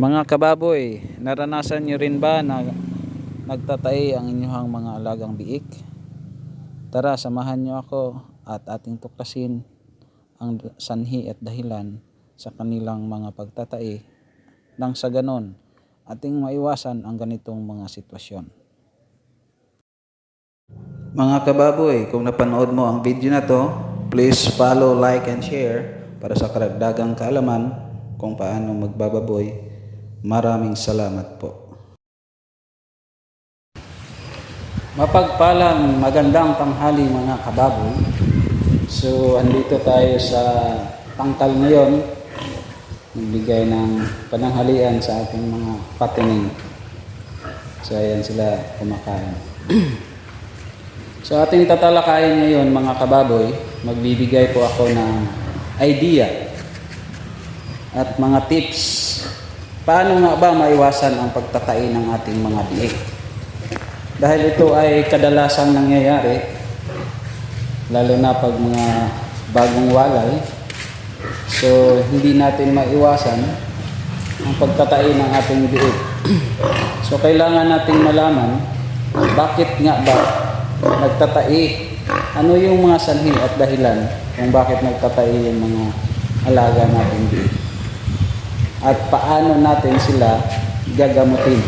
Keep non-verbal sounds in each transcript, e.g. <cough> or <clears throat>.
Mga kababoy, naranasan nyo rin ba na nagtatay ang inyong mga alagang biik? Tara, samahan nyo ako at ating tuklasin ang sanhi at dahilan sa kanilang mga pagtatae nang sa ganon ating maiwasan ang ganitong mga sitwasyon. Mga kababoy, kung napanood mo ang video na to, please follow, like, and share para sa karagdagang kaalaman kung paano magbababoy. Maraming salamat po. Mapagpalang magandang tanghali mga kababoy. So, andito tayo sa tangkal ngayon. Nagbigay ng pananghalian sa ating mga patining. So, ayan sila kumakain. <clears throat> So ating tatalakayin ngayon mga kababoy, magbibigay po ako ng idea at mga tips paano nga ba maiwasan ang pagtatai ng ating mga biik. Dahil ito ay kadalasang nangyayari, lalo na pag mga bagong walay, so hindi natin maiwasan ang pagtatai ng ating biik. <clears throat> so kailangan nating malaman bakit nga ba nagtatai. Ano yung mga sanhi at dahilan kung bakit nagtatai yung mga alaga natin dito. At paano natin sila gagamutin.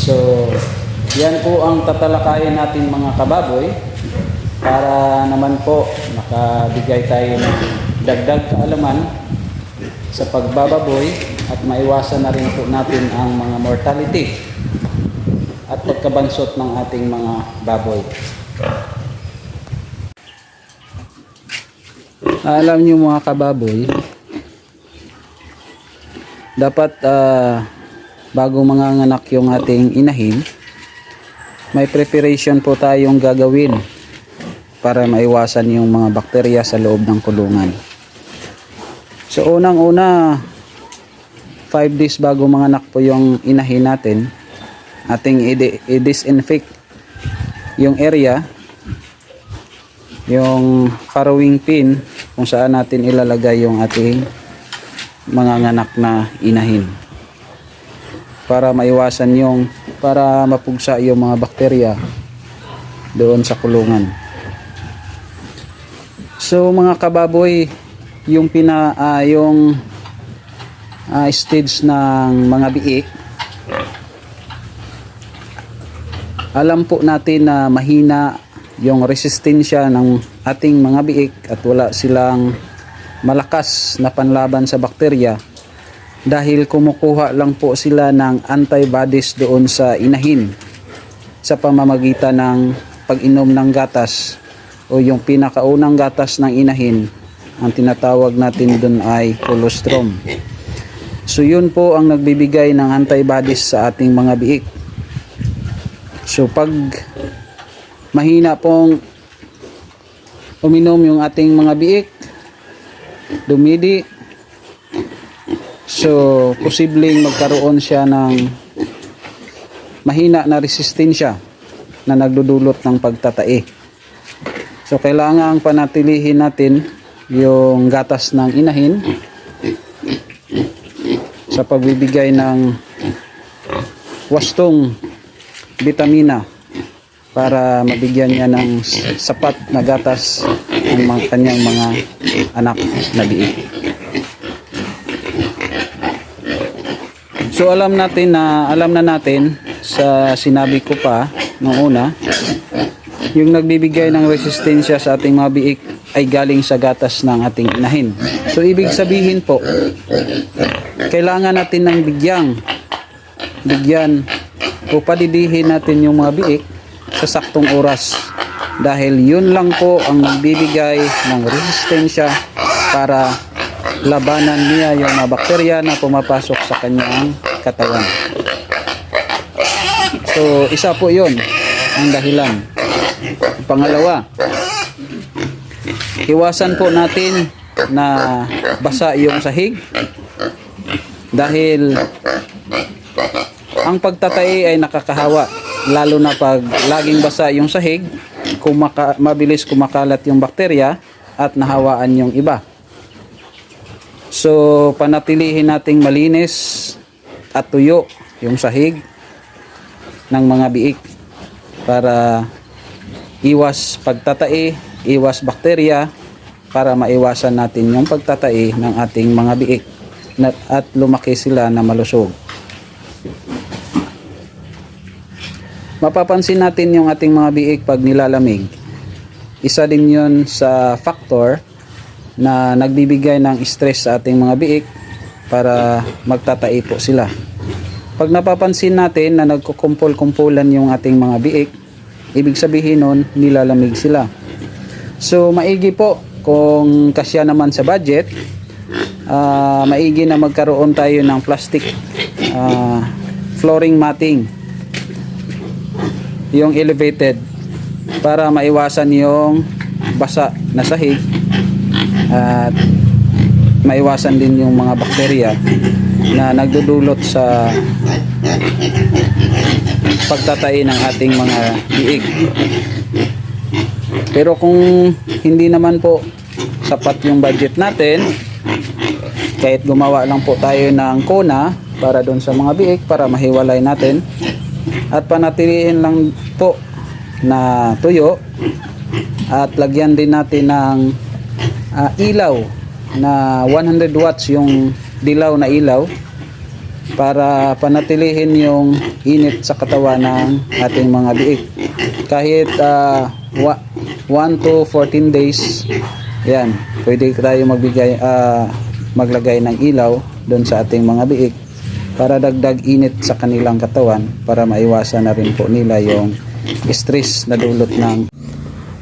So, yan po ang tatalakayin natin mga kababoy para naman po makabigay tayo ng dagdag kaalaman sa pagbababoy at maiwasan na rin po natin ang mga mortality at pagkabansot ng ating mga baboy. Alam niyo mga kababoy, dapat ah, bago manganganak yung ating inahin, may preparation po tayong gagawin para maiwasan yung mga bakterya sa loob ng kulungan. So unang-una, 5 days bago manganak po yung inahin natin, ating i-disinfect yung area yung farrowing pin kung saan natin ilalagay yung ating mga nganak na inahin. Para maiwasan yung para mapugsa yung mga bakterya doon sa kulungan. So mga kababoy yung pina ah, yung ah, stage ng mga biik alam po natin na mahina yung resistensya ng ating mga biik at wala silang malakas na panlaban sa bakterya dahil kumukuha lang po sila ng antibodies doon sa inahin sa pamamagitan ng pag-inom ng gatas o yung pinakaunang gatas ng inahin ang tinatawag natin doon ay colostrum. So yun po ang nagbibigay ng antibodies sa ating mga biik. So pag mahina pong uminom yung ating mga biik, dumidi, so posibleng magkaroon siya ng mahina na resistensya na nagdudulot ng pagtatae. So kailangan panatilihin natin yung gatas ng inahin sa pagbibigay ng wastong bitamina para mabigyan niya ng sapat na gatas ang mga kanyang mga anak na biik. So alam natin na alam na natin sa sinabi ko pa noong una yung nagbibigay ng resistensya sa ating mga biik ay galing sa gatas ng ating inahin. So ibig sabihin po kailangan natin ng bigyang bigyan o padidihin natin yung mga biik sa saktong oras dahil yun lang po ang nagbibigay ng resistensya para labanan niya yung mga bakterya na pumapasok sa kanyang katawan. So, isa po yun ang dahilan. Pangalawa, iwasan po natin na basa yung sahig dahil ang pagtatay ay nakakahawa lalo na pag laging basa yung sahig kumaka, mabilis kumakalat yung bakterya at nahawaan yung iba so panatilihin nating malinis at tuyo yung sahig ng mga biik para iwas pagtatai, iwas bakterya para maiwasan natin yung pagtatai ng ating mga biik at lumaki sila na malusog. Mapapansin natin yung ating mga biik pag nilalamig. Isa din yun sa factor na nagbibigay ng stress sa ating mga biik para magtatai po sila. Pag napapansin natin na nagkukumpol-kumpulan yung ating mga biik, ibig sabihin nun nilalamig sila. So maigi po kung kasya naman sa budget, ah, maigi na magkaroon tayo ng plastic ah, flooring matting yung elevated para maiwasan yung basa na sahig at maiwasan din yung mga bakterya na nagdudulot sa pagtatay ng ating mga biig. Pero kung hindi naman po sapat yung budget natin, kahit gumawa lang po tayo ng kona para doon sa mga biik para mahiwalay natin at panatilihin lang po na tuyo at lagyan din natin ng ah, ilaw na 100 watts yung dilaw na ilaw para panatilihin yung init sa katawan ng ating mga biik kahit ah, wa- 1 to 14 days yan pwede tayo magbigay ah, maglagay ng ilaw doon sa ating mga biik para dagdag init sa kanilang katawan para maiwasan na rin po nila yung stress na dulot ng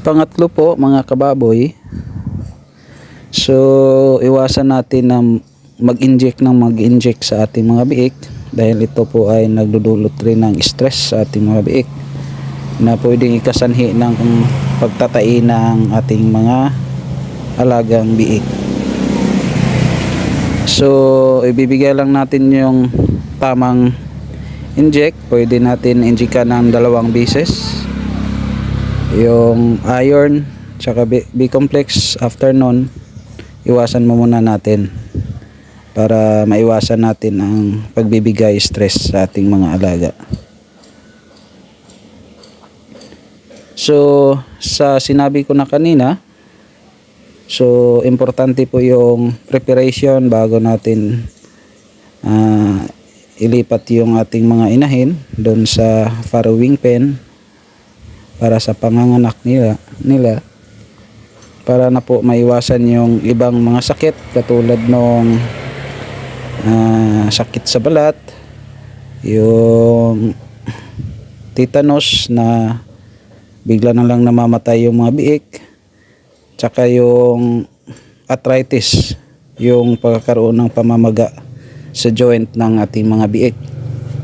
pangatlo po mga kababoy. So iwasan natin na mag-inject ng mag-inject sa ating mga biik dahil ito po ay nagdudulot rin ng stress sa ating mga biik na pwedeng ikasanhi ng pagtatai ng ating mga alagang biik So, ibibigay lang natin yung tamang inject. Pwede natin injectan ng dalawang beses. Yung iron, tsaka B-complex after nun, iwasan mo muna natin para maiwasan natin ang pagbibigay stress sa ating mga alaga. So, sa sinabi ko na kanina, So, importante po yung preparation bago natin ah, ilipat yung ating mga inahin doon sa farrowing pen para sa panganganak nila, nila para na po maiwasan yung ibang mga sakit katulad nung ah, sakit sa balat, yung tetanus na bigla na lang namamatay yung mga biik tsaka yung arthritis yung pagkakaroon ng pamamaga sa joint ng ating mga biik.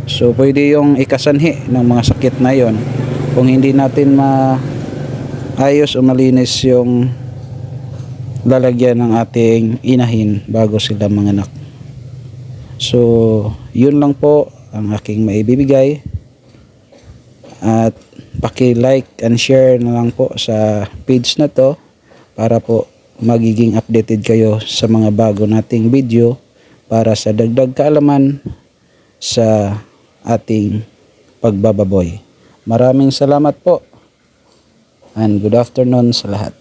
So pwede yung ikasanhi ng mga sakit na yon kung hindi natin maayos o malinis yung lalagyan ng ating inahin bago sila manganak. So yun lang po ang aking maibibigay. At paki-like and share na lang po sa page na to para po magiging updated kayo sa mga bago nating video para sa dagdag kaalaman sa ating pagbababoy. Maraming salamat po and good afternoon sa lahat.